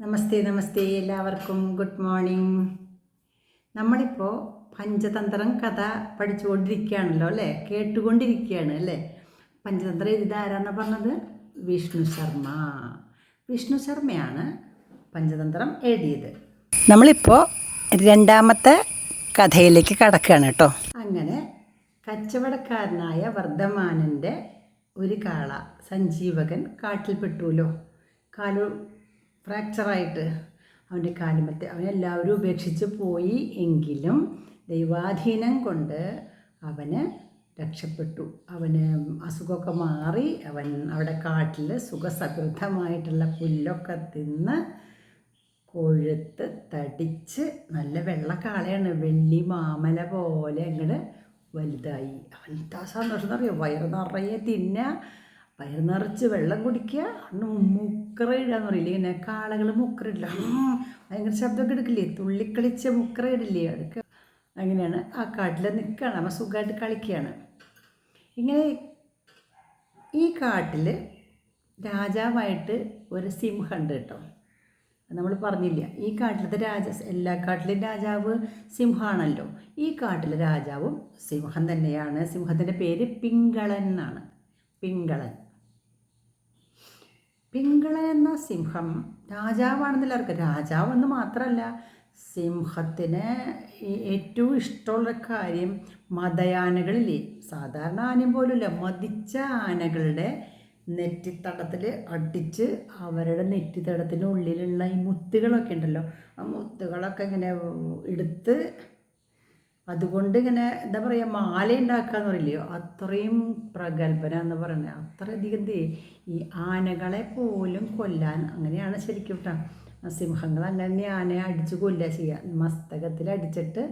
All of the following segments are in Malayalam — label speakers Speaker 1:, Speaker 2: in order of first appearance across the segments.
Speaker 1: നമസ്തേ നമസ്തേ എല്ലാവർക്കും. ഗുഡ് മോർണിംഗ് നമ്മളിപ്പോൾ പഞ്ചതന്ത്രം കഥ പഠിച്ചുകൊണ്ടിരിക്കുകയാണല്ലോ അല്ലേ? കേട്ടുകൊണ്ടിരിക്കുകയാണ് അല്ലേ? പഞ്ചതന്ത്രം എഴുതാരാന്ന് പറഞ്ഞത്? വിഷ്ണു ശർമ്മ. വിഷ്ണു ശർമ്മയാണ് പഞ്ചതന്ത്രം എഴുതിയത്. നമ്മളിപ്പോൾ രണ്ടാമത്തെ കഥയിലേക്ക് കടക്കുകയാണ് കേട്ടോ. അങ്ങനെ കച്ചവടക്കാരനായ വർദ്ധമാനന്റെ ഒരു കാള സഞ്ജീവകൻ കാട്ടിൽപ്പെട്ടുല്ലോ കാലു ഫ്രാക്ചറായിട്ട് അവന്റെ കാലിമത്തെ അവനെല്ലാവരും ഉപേക്ഷിച്ച് പോയി എങ്കിലും ദൈവാധീനം കൊണ്ട് അവന് രക്ഷപ്പെട്ടു. അവന് അസുഖമൊക്കെ മാറി. അവൻ അവിടെ കാട്ടിൽ സുഖസമൃദ്ധമായിട്ടുള്ള പുല്ലൊക്കെ തിന്ന് കൊഴുത്ത് തടിച്ച് നല്ല വെള്ളക്കാളയാണ്. വെള്ളി മാമല പോലെ അങ്ങോട്ട് വലുതായി. അവൻ സന്തോഷം എന്നറിയോ? വയറ് നിറയെ തിന്നുക വയറ് നിറച്ച് വെള്ളം കുടിക്കുക അന്നും മുക്കറ ഇടാന്ന് പറയില്ലേ? ഇങ്ങനെ കാളകൾ മുക്കറ ഇടില്ല. ഉം, ഭയങ്കര ശബ്ദമൊക്കെ എടുക്കില്ലേ? തുള്ളിക്കളിച്ച മുക്കറ ഇടില്ലേ? അതൊക്കെ അങ്ങനെയാണ്. ആ കാട്ടിൽ നിൽക്കുകയാണ് അവൻ സുഖമായിട്ട് കളിക്കുകയാണ്. ഇങ്ങനെ ഈ കാട്ടിൽ രാജാവായിട്ട് ഒരു സിംഹമുണ്ട് കേട്ടോ. നമ്മൾ പറഞ്ഞില്ല. ഈ കാട്ടിലത്തെ രാജ എല്ലാ കാട്ടിലും രാജാവ് സിംഹമാണല്ലോ ഈ കാട്ടിലെ രാജാവും സിംഹം തന്നെയാണ്. സിംഹത്തിന്റെ പേര് പിങ്കളൻ എന്നാണ്. പിങ്കളൻ. പിങ്കളൻ എന്ന സിംഹം രാജാവാണെന്നല്ല അവർക്ക് രാജാവെന്ന് മാത്രമല്ല സിംഹത്തിന് ഏറ്റവും ഇഷ്ടമുള്ള കാര്യം മതയാനകളില്ലേ? സാധാരണ ആനയും പോലുമില്ല. മതിച്ച ആനകളുടെ നെറ്റിത്തടത്തിൽ അടിച്ച് അവരുടെ നെറ്റിത്തടത്തിന്റെ ഉള്ളിലുള്ള ഈ മുത്തുകളൊക്കെ ഉണ്ടല്ലോ ആ മുത്തുകളൊക്കെ ഇങ്ങനെ എടുത്ത് അതുകൊണ്ട് ഇങ്ങനെ എന്താ പറയുക മാല ഉണ്ടാക്കുക എന്ന് പറയില്ലയോ? അത്രയും പ്രഗത്ഭന എന്ന് പറയുന്നത്. അത്രയധികം ഈ ആനകളെ പോലും കൊല്ലാൻ അങ്ങനെയാണ് ശരിക്കും കേട്ടോ സിംഹങ്ങൾ അങ്ങനെ ആനയെ അടിച്ച് കൊല്ലുക ചെയ്യുക മസ്തകത്തിൽ അടിച്ചിട്ട്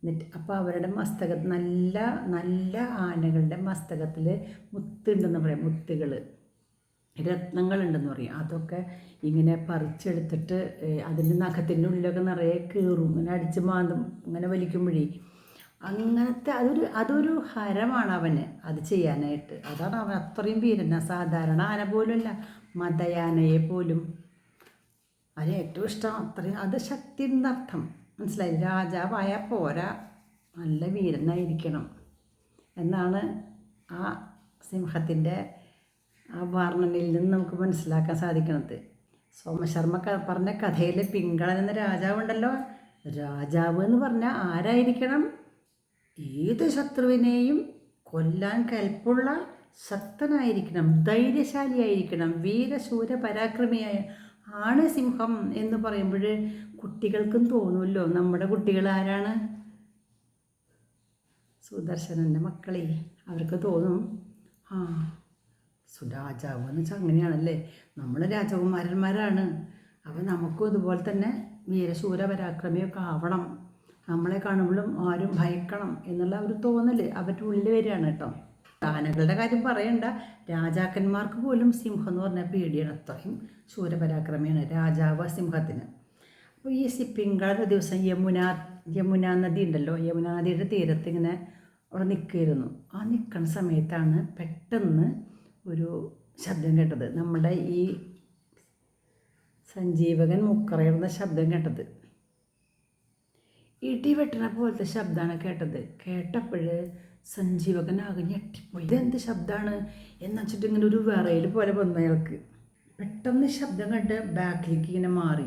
Speaker 1: എന്നിട്ട് അപ്പോൾ അവരുടെ മസ്തകത്ത് നല്ല നല്ല ആനകളുടെ മസ്തകത്തിൽ മുത്തുണ്ടെന്ന് പറയാം മുത്തുകൾ രത്നങ്ങളുണ്ടെന്ന് പറയും. അതൊക്കെ ഇങ്ങനെ പറിച്ചെടുത്തിട്ട് അതിന്റെ നഖത്തിന്റെ ഉള്ളിലൊക്കെ നിറയെ കീറും. ഇങ്ങനെ അടിച്ച് മാന്തും ഇങ്ങനെ വലിക്കുമ്പോഴേ അങ്ങനത്തെ അതൊരു അതൊരു ഹരമാണ് അവന് അത് ചെയ്യാനായിട്ട്. അതാണ് അവൻ അത്രയും വീരന സാധാരണ ആന പോലുമല്ല മതയാനയെ പോലും. അതിന് ഏറ്റവും ഇഷ്ടം അത്രയും അത് ശക്തി എന്നർത്ഥം മനസ്സിലായി? രാജാവായ പോരാ നല്ല വീരനായിരിക്കണം എന്നാണ് ആ സിംഹത്തിന്റെ ആ വർണനയിൽ നിന്ന് നമുക്ക് മനസ്സിലാക്കാൻ സാധിക്കുന്നത്. സോമശർമ്മ പറഞ്ഞ കഥയിലെ പിങ്കളൻ എന്ന രാജാവുണ്ടല്ലോ? രാജാവ് എന്ന് പറഞ്ഞാൽ ആരായിരിക്കണം? ഏത് ശത്രുവിനെയും കൊല്ലാൻ കൽപ്പുള്ള ശക്തനായിരിക്കണം ധൈര്യശാലിയായിരിക്കണം വീരശൂര പരാക്രമിയായ ആണ് സിംഹം എന്ന് പറയുമ്പോൾ കുട്ടികൾക്കും തോന്നുമല്ലോ നമ്മുടെ കുട്ടികൾ ആരാണ്? സുദർശനന്റെ മക്കളെ അവർക്ക് തോന്നും ആ സുരാജാവ് എന്ന് വെച്ചാൽ അങ്ങനെയാണല്ലേ? നമ്മൾ രാജകുമാരന്മാരാണ്. അപ്പം നമുക്കും ഇതുപോലെ തന്നെ വീരശൂര പരാക്രമിയൊക്കെ ആവണം. നമ്മളെ കാണുമ്പോഴും ആരും ഭയക്കണം എന്നുള്ള ഒരു തോന്നൽ അവരുടെ ഉള്ളിൽ വരികയാണ് കേട്ടോ. ആനകളുടെ കാര്യം പറയണ്ട. രാജാക്കന്മാർക്ക് പോലും സിംഹം എന്ന് പറഞ്ഞാൽ പേടിയാണ്. അത്രയും ശൂരപരാക്രമിയാണ് രാജാവ് സിംഹത്തിന്. അപ്പോൾ ഈ സി പിങ്കള ഒരു ദിവസം യമുന യമുന നദി ഉണ്ടല്ലോ. യമുന നദിയുടെ തീരത്ത് ഇങ്ങനെ അവിടെ നിൽക്കുമായിരുന്നു ആ നിൽക്കുന്ന സമയത്താണ് പെട്ടെന്ന് ഒരു ശബ്ദം കേട്ടത്. നമ്മുടെ ഈ സഞ്ജീവകൻ മുക്കറയുന്ന ശബ്ദം കേട്ടത്. ഇടി വെട്ടണ പോലത്തെ ശബ്ദമാണ് കേട്ടത്. കേട്ടപ്പോൾ സഞ്ജീവകൻ ആകെ ഞെട്ടിപ്പോയി. ഇതെന്ത് ശബ്ദമാണ് എന്ന് വെച്ചിട്ട് ഇങ്ങനെ ഒരു വിറയിൽ പോലെ വന്നു അയാൾക്ക്. പെട്ടെന്ന് ശബ്ദം കണ്ട് ബാക്കിലേക്ക് ഇങ്ങനെ മാറി.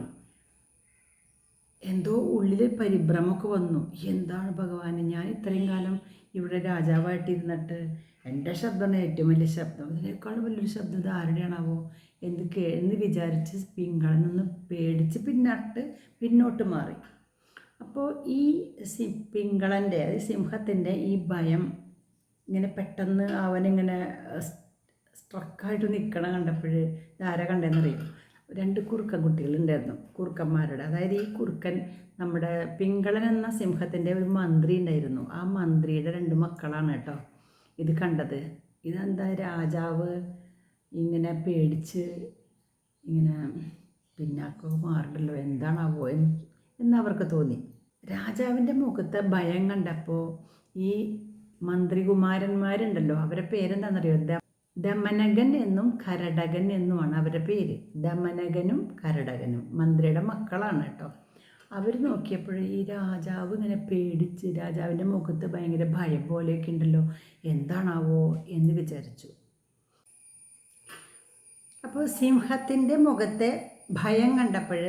Speaker 1: എന്തോ ഉള്ളിൽ പരിഭ്രമമൊക്കെ വന്നു. എന്താണ് ഭഗവാന്? ഞാൻ ഇത്രയും കാലം ഇവിടെ രാജാവായിട്ടിരുന്നിട്ട് എന്റെ ശബ്ദമാണ് ഏറ്റവും വലിയ ശബ്ദം. ഇതിനേക്കാളും വലിയൊരു ശബ്ദം ഇത് ആരുടെയാണാവോ? എന്ത് കേ എന്ന് വിചാരിച്ച് പിങ്കളിൽ നിന്ന് പേടിച്ച് പിന്നോട്ട് പിന്നോട്ട് മാറി. അപ്പോൾ ഈ സി പിങ്കളന്റെ അതായത് സിംഹത്തിന്റെ ഈ ഭയം ഇങ്ങനെ പെട്ടെന്ന് അവനിങ്ങനെ സ്ട്രക്കായിട്ട് നിൽക്കണ കണ്ടപ്പോൾ ആരാ കണ്ടെന്നറിയും? രണ്ട് കുറുക്കൻ കുട്ടികളുണ്ടായിരുന്നു കുറുക്കന്മാരുടെ. അതായത് ഈ കുറുക്കൻ നമ്മുടെ പിങ്കളൻ എന്ന സിംഹത്തിന്റെ ഒരു മന്ത്രി ഉണ്ടായിരുന്നു ആ മന്ത്രിയുടെ രണ്ട് മക്കളാണ് കേട്ടോ ഇത് കണ്ടത്. ഇതെന്താ രാജാവ് ഇങ്ങനെ പേടിച്ച് ഇങ്ങനെ പിന്നാക്കോ മാറില്ലല്ലോ എന്താണാവോ? എന്ന് എന്ന് അവർക്ക് തോന്നി. രാജാവിന്റെ മുഖത്ത് ഭയം കണ്ടപ്പോൾ ഈ മന്ത്രികുമാരന്മാരുണ്ടല്ലോ അവരുടെ പേരെന്താണെന്നറിയോ? ദമനകൻ എന്നും കരടകൻ എന്നുമാണ് അവരുടെ പേര്. ദമനകനും കരടകനും മന്ത്രിയുടെ മക്കളാണ് കേട്ടോ. അവർ നോക്കിയപ്പോൾ ഈ രാജാവ് ഇങ്ങനെ പേടിച്ച് രാജാവിന്റെ മുഖത്ത് ഭയങ്കര ഭയം പോലെയൊക്കെ ഉണ്ടല്ലോ എന്താണാവോ എന്ന് വിചാരിച്ചു. അപ്പോൾ സിംഹത്തിന്റെ മുഖത്തെ ഭയം കണ്ടപ്പോൾ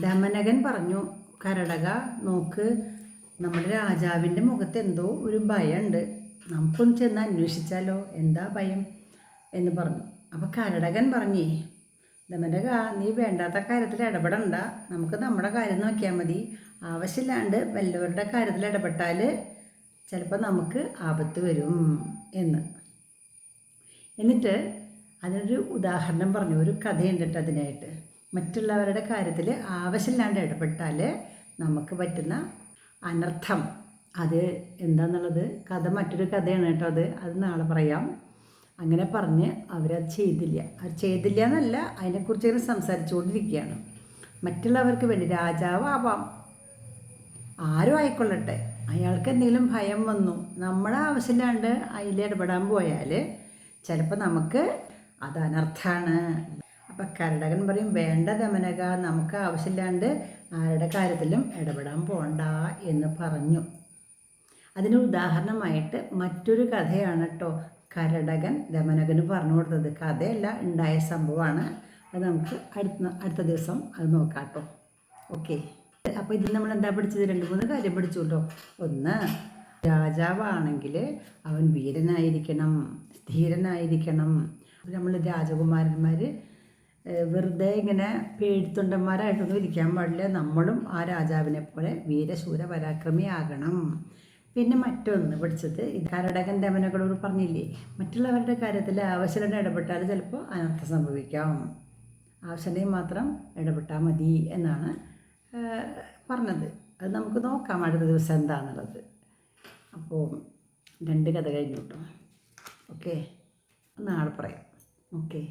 Speaker 1: ദമനകൻ പറഞ്ഞു കരടക നോക്ക് നമ്മുടെ രാജാവിന്റെ മുഖത്ത് എന്തോ ഒരു ഭയമുണ്ട്. നമുക്കൊന്ന് ചെന്ന് അന്വേഷിച്ചാലോ? എന്താ ഭയം? എന്ന് പറഞ്ഞു. അപ്പോൾ കരടകൻ പറഞ്ഞേ ദമനക നീ വേണ്ടാത്ത കാര്യത്തിൽ ഇടപെടണ്ട. നമുക്ക് നമ്മുടെ കാര്യം നോക്കിയാൽ മതി. ആവശ്യമില്ലാണ്ട് വല്ലവരുടെ കാര്യത്തിൽ ഇടപെട്ടാൽ ചിലപ്പോൾ നമുക്ക് ആപത്ത് വരും എന്ന്. എന്നിട്ട് അതിനൊരു ഉദാഹരണം പറഞ്ഞു ഒരു കഥയുണ്ട് അതിനായിട്ട്. മറ്റുള്ളവരുടെ കാര്യത്തിൽ ആവശ്യമില്ലാണ്ട് ഇടപെട്ടാൽ നമുക്ക് പറ്റുന്ന അനർത്ഥം. അത് എന്താണെന്നുള്ളത് കഥ മറ്റൊരു കഥയാണ് കേട്ടോ അത്. അത് നാളെ പറയാം. അങ്ങനെ പറഞ്ഞ് അവരത് ചെയ്തില്ല. അവർ ചെയ്തില്ല എന്നല്ല അതിനെക്കുറിച്ച് ഇങ്ങനെ സംസാരിച്ചുകൊണ്ടിരിക്കുകയാണ്. മറ്റുള്ളവർക്ക് വേണ്ടി രാജാവാവാം. ആരും ആയിക്കൊള്ളട്ടെ. അയാൾക്ക് എന്തെങ്കിലും ഭയം വന്നു നമ്മളെ ആവശ്യമില്ലാണ്ട് അതിൽ ഇടപെടാൻ പോയാൽ ചിലപ്പോൾ നമുക്ക് അത് അനർത്ഥാണ്. അപ്പം കരടകൻ പറയും വേണ്ട ദമനക നമുക്ക് ആവശ്യമില്ലാണ്ട് ആരുടെ കാര്യത്തിലും ഇടപെടാൻ പോണ്ട എന്ന് പറഞ്ഞു. അതിന് ഉദാഹരണമായിട്ട് മറ്റൊരു കഥയാണ് കേട്ടോ കരടകൻ ദമനകന് പറഞ്ഞു കൊടുത്തത്. കഥയല്ല ഉണ്ടായ സംഭവമാണ്. അത് നമുക്ക് അടുത്ത അടുത്ത ദിവസം അത് നോക്കാം കേട്ടോ ഓക്കെ. അപ്പോൾ ഇതിൽ നമ്മൾ എന്താ പഠിച്ചത്? രണ്ട് മൂന്ന് കാര്യം പഠിച്ചു കേട്ടോ ഒന്ന് രാജാവാണെങ്കിൽ അവൻ വീരനായിരിക്കണം സ്ഥിരനായിരിക്കണം. നമ്മൾ രാജകുമാരന്മാർ വെറുതെ ഇങ്ങനെ പേടിത്തൊണ്ടന്മാരായിട്ടൊന്നും ഇരിക്കാൻ പാടില്ല. നമ്മളും ആ രാജാവിനെ പോലെ വീരശൂര പരാക്രമിയാകണം. പിന്നെ മറ്റൊന്ന് പഠിച്ചത് ഈ കരടകൻ ദമനകളോട് പറഞ്ഞില്ലേ മറ്റുള്ളവരുടെ കാര്യത്തിൽ ആവശ്യം ഇടപെട്ടാൽ ചിലപ്പോൾ അനർത്ഥം സംഭവിക്കാം. ആവശ്യം മാത്രം ഇടപെട്ടാൽ മതി എന്നാണ് പറഞ്ഞത്. അത് നമുക്ക് നോക്കാം അടുത്ത ദിവസം എന്താണെന്നുള്ളത് അപ്പോൾ രണ്ട് കഥ കഴിഞ്ഞു കേട്ടോ. ഓക്കെ നാളെ പറയാം. ഓക്കെ.